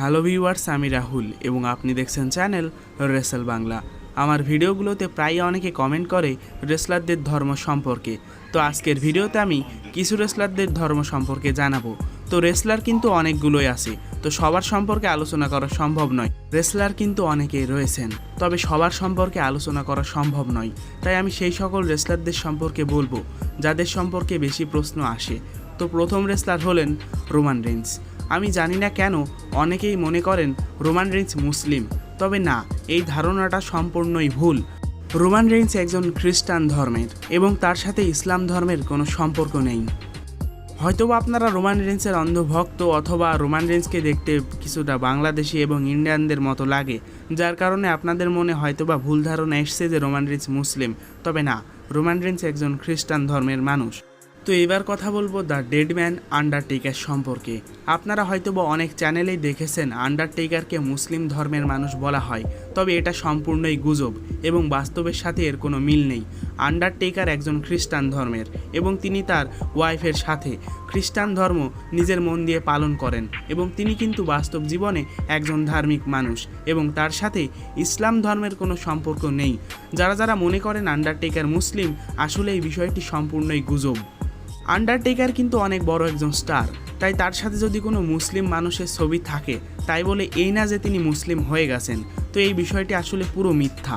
Hello viewers, আমি রাহুল এবং আপনি দেখছেন চ্যানেল রেসেল বাংলা। আমার ভিডিওগুলোতে প্রায় অনেকে কমেন্ট করে রেসলারদের ধর্ম সম্পর্কে। তো আজকের ভিডিওতে আমি কিছু রেসলারদের ধর্ম সম্পর্কে জানাব। তো রেসলার কিন্তু অনেকগুলোই আছে, তো সবার সম্পর্কে আলোচনা করা সম্ভব নয়। রেসলার কিন্তু অনেকেই রয়েছেন, তবে সবার সম্পর্কে আলোচনা করা সম্ভব নয়। তাই আমি সেই সকল রেসলারদের সম্পর্কে বলব, যাদের সম্পর্কে বেশি প্রশ্ন আসে। তো প্রথম রেসলার হলেন রোমান রেঞ্জ আমি জানি না কেন অনেকেই মনে করেন রোমান রেঞ্জ মুসলিম। তবে না, এই ধারণাটা সম্পূর্ণই ভুল। রোমান রেঞ্জ একজন খ্রিস্টান ধর্মের এবং তার সাথে ইসলাম ধর্মের কোনো সম্পর্ক নেই। হয়তোবা আপনারা রোমান রেঞ্জের অন্ধভক্ত অথবা রোমান রেঞ্জকে দেখতে কিছুটা বাংলাদেশি এবং ইন্ডিয়ানদের মতো লাগে, যার কারণে আপনাদের মনে হয়তোবা ভুল ধারণা এসছে যে রোমান রেঞ্জ মুসলিম। তবে না, রোমান রেঞ্জ একজন খ্রিস্টান ধর্মের মানুষ। তো এবার কথা বলব দ্য ডেডম্যান আন্ডারটেকার সম্পর্কে। আপনারা হয়তোবা অনেক চ্যানেলেই দেখেছেন আন্ডারটেকারকে মুসলিম ধর্মের মানুষ বলা হয়, তবে এটা সম্পূর্ণই গুজব এবং বাস্তবের সাথে এর কোনো মিল নেই। আন্ডারটেকার একজন খ্রিস্টান ধর্মের এবং তিনি তার ওয়াইফের সাথে খ্রিস্টান ধর্ম নিজের মন দিয়ে পালন করেন এবং তিনি কিন্তু বাস্তব জীবনে একজন ধার্মিক মানুষ এবং তার সাথে ইসলাম ধর্মের কোনো সম্পর্ক নেই। যারা যারা মনে করেন আন্ডারটেকার মুসলিম, আসলে এই বিষয়টি সম্পূর্ণই গুজব। আন্ডারটেকার কিন্তু অনেক বড় একজন স্টার তাই তার সাথে যদি কোনো মুসলিম মানুষের ছবি থাকে, তাই বলে এই না যে তিনি মুসলিম হয়ে গেছেন। তো এই বিষয়টি আসলে পুরো মিথ্যা।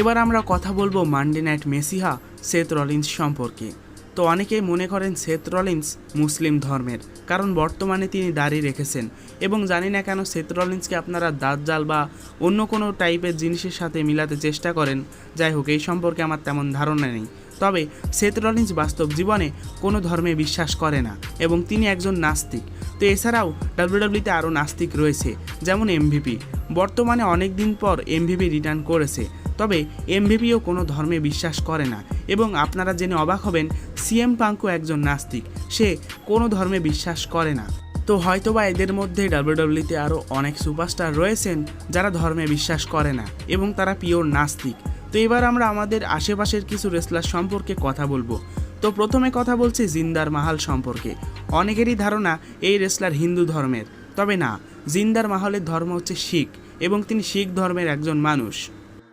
এবার আমরা কথা বলব মান্ডে নাইট মেসিহা সেত রলিন্স সম্পর্কে। তো অনেকেই মনে করেন সেত রলিন্স মুসলিম ধর্মের, কারণ বর্তমানে তিনি দাঁড়িয়ে রেখেছেন। এবং জানি না কেন সেত রলিন্সকে আপনারা দাঁতজাল বা অন্য কোনো টাইপের জিনিসের সাথে মিলাতে চেষ্টা করেন। যাই হোক, এই সম্পর্কে আমার তেমন ধারণা নেই। তবে সেত রলিন্স বাস্তব জীবনে কোনো ধর্মে বিশ্বাস করে না এবং তিনি একজন নাস্তিক। তো এছাড়াও ডাব্লিউডাব্লিউতে আরও নাস্তিক রয়েছে, যেমন এমভিপি। বর্তমানে অনেক দিন পর এমভিপি রিটার্ন করেছে, তবে এমভিপিও কোনো ধর্মে বিশ্বাস করে না এবং আপনারা জেনে অবাক হবেন, সিএম পাঙ্কও একজন নাস্তিক, সে কোনো ধর্মে বিশ্বাস করে না। তো হয়তোবা এদের মধ্যে ডাব্লিউডাব্লিউতে আরও অনেক সুপারস্টার রয়েছেন যারা ধর্মে বিশ্বাস করে না এবং তারা পিওর নাস্তিক। তো এবার আমরা আমাদের আশেপাশের কিছু রেসলার সম্পর্কে কথা বলব। তো প্রথমে কথা বলছি জিন্দার মাহাল সম্পর্কে। অনেকেরই ধারণা এই রেসলার হিন্দু ধর্মের। তবে না, জিন্দার মাহালের ধর্ম হচ্ছে শিখ এবং তিনি শিখ ধর্মের একজন মানুষ।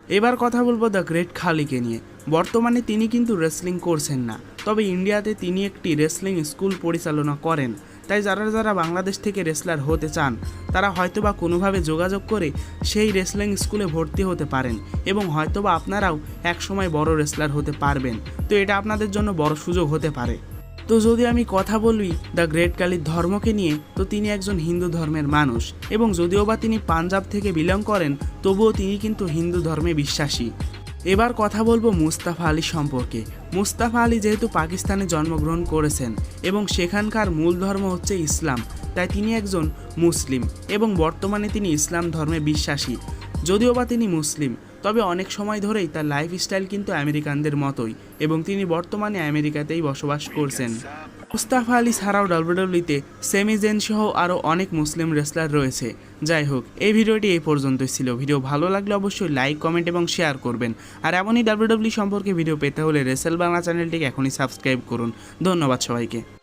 এবার কথা বলব দ্য গ্রেট খালিকে নিয়ে। বর্তমানে তিনি কিন্তু রেসলিং করছেন না। তবে ইন্ডিয়াতে তিনি একটি রেসলিং স্কুল পরিচালনা করেন। তাই যারা যারা বাংলাদেশ থেকে রেসলার হতে চান, তারা হয়তোবা কোনোভাবে যোগাযোগ করে সেই রেসলিং স্কুলে ভর্তি হতে পারেন এবং হয়তোবা আপনারাও একসময় বড় রেসলার হতে পারবেন। তো এটা আপনাদের জন্য বড় সুযোগ হতে পারে। তো যদি আমি কথা বলি দ্য গ্রেট কালীর ধর্মকে নিয়ে, তো তিনি একজন হিন্দু ধর্মের মানুষ এবং যদিও বা তিনি পাঞ্জাব থেকে বিলং করেন, তবুও তিনি কিন্তু হিন্দু ধর্মে বিশ্বাসী। এবার কথা বলব মুস্তাফা আলী সম্পর্কে। মুস্তাফা আলী যেহেতু পাকিস্তানে জন্মগ্রহণ করেছেন এবং সেখানকার মূল ধর্ম হচ্ছে ইসলাম, তাই তিনি একজন মুসলিম এবং বর্তমানে তিনি ইসলাম ধর্মে বিশ্বাসী। যদিও বা তিনি মুসলিম, তবে অনেক সময় ধরেই তার লাইফস্টাইল কিন্তু আমেরিকানদের মতোই এবং তিনি বর্তমানে আমেরিকাতেই বসবাস করছেন। মুস্তাফা আলী ছাড়াও ডাব্লিউডাব্লিউতে সেমিজেন সহ আরও অনেক মুসলিম রেসলার রয়েছে। যাই হোক, এই ভিডিওটি এই পর্যন্তই ছিল। ভিডিও ভালো লাগলে অবশ্যই লাইক কমেন্ট এবং শেয়ার করবেন। আর এমনই ডাব্লিউডাব্লিউ সম্পর্কে ভিডিও পেতে হলে রেসেল বাংলা চ্যানেলটিকে এখনই সাবস্ক্রাইব করুন। ধন্যবাদ সবাইকে।